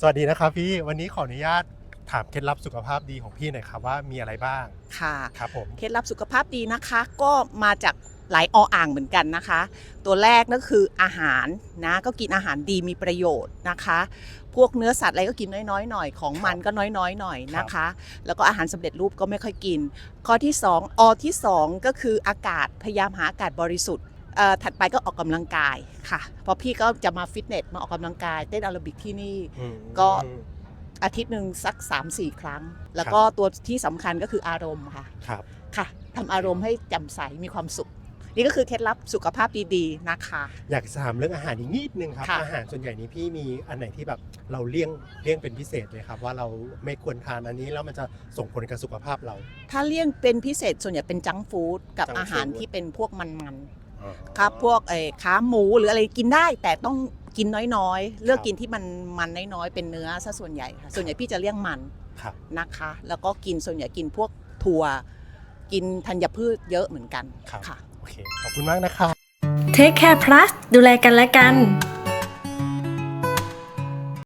สวัสดีนะครับพี่วันนี้ขออนุญาตถามเคล็ดลับสุขภาพดีของพี่หน่อยครับว่ามีอะไรบ้างค่ะครับผมเคล็ดลับสุขภาพดีนะคะ ก็มาจากหลายออ่างเหมือนกันนะคะ ตัวแรกก็คืออาหารนะก็กินอาหารดีมีประโยชน์นะคะ พวกเนื้อสัตว์อะไรก็กินน้อยๆหน่อยของมันก็น้อยๆหน่อยนะคะ แล้วก็อาหารสำเร็จรูปก็ไม่ค่อยกิน ข้อที่ 2ออที่ 2 ก็คืออากาศพยายามหาอากาศบริสุทธิ์เอ่อ ถัดไปก็ออกกำลังกายค่ะเพราะพี่ก็จะมาฟิตเนสมาออกกำลังกายเต้นแอโรบิกที่นี่อืมก็อาทิตย์หนึ่งสัก 3-4 ครั้ง แล้วก็ตัวที่สำคัญก็คืออารมณ์ค่ะครับค่ะทำอารมณ์ให้แจ่มใสมีความสุข นี่ก็คือเคล็ดลับสุขภาพดีๆนะคะ อยากจะถามเรื่องอาหารอีกนิดนึงครับค่ะอาหารส่วนใหญ่นี้พี่มีอันไหนที่แบบเราเลี่ยงเลี่ยงเป็นพิเศษเลยครับ ว่าเราไม่ควรทานอันนี้แล้วมันจะส่งผลกับสุขภาพเรา ถ้าเลี่ยงเป็นพิเศษส่วนใหญ่เป็นจังก์ฟู้ดกับ junk อาหาร food ที่เป็นพวกมันอ๋อๆ ครับพวกเอ่อขาหมูหรืออะไรกินได้แต่ต้องกินน้อยๆ เลือกครับกินที่มันมันน้อยๆ เป็นเนื้อซะส่วนใหญ่ค่ะส่วนใหญ่พี่จะเลี่ยงมันครับ นะคะ แล้วก็กินส่วนใหญ่กินพวกถั่ว กินธัญพืชเยอะเหมือนกันครับ ค่ะ โอเค ขอบคุณมากนะครับ Take Care Plus ดูแลกันและกัน